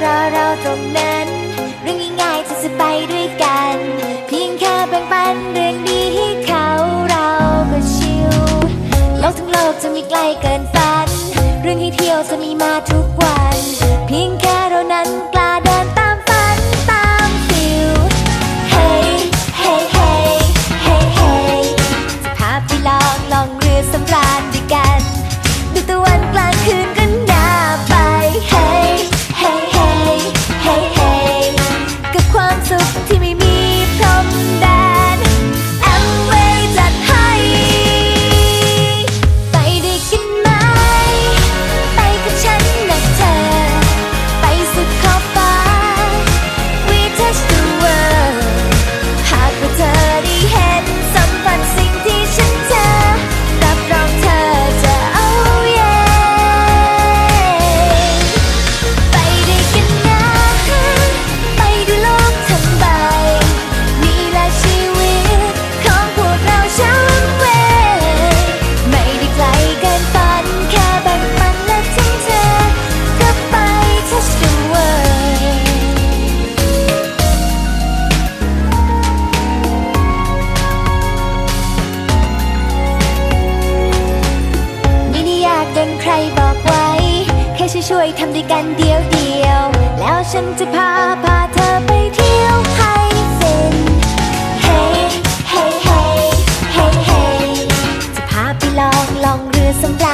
พราะเราตรงนั้น เรื่องง่ายๆที่จะไปด้วยกัน เพียงแค่แบ่งปันเรื่องดีให้เขาเราก็ชิลโลกทั้งโลกจะมีไกลเกินฝัน เรื่องให้เที่ยวจะมีมาทุกวัน เพียงแค่เรานั้นกล้าเดินตามฝันตามฟิล Hey Hey Hey Hey Hey จะพาไปลองลองเรือสำราญด้วยกัน ดูตะวันกลางคืนก็น่าไป Hey Hey ใครบอกไว้ แค่ช่วยๆทำด้วยกันเดียวเดียวๆแล้วฉันจะพาพาเธอไปเที่ยวให้ฟิน Hey Hey Hey Hey Hey จะพาไปลองลองเรือสำราญ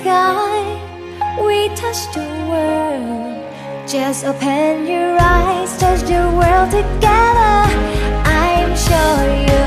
sky We touch the world. Just open your eyes Touch the world together. I'm sure you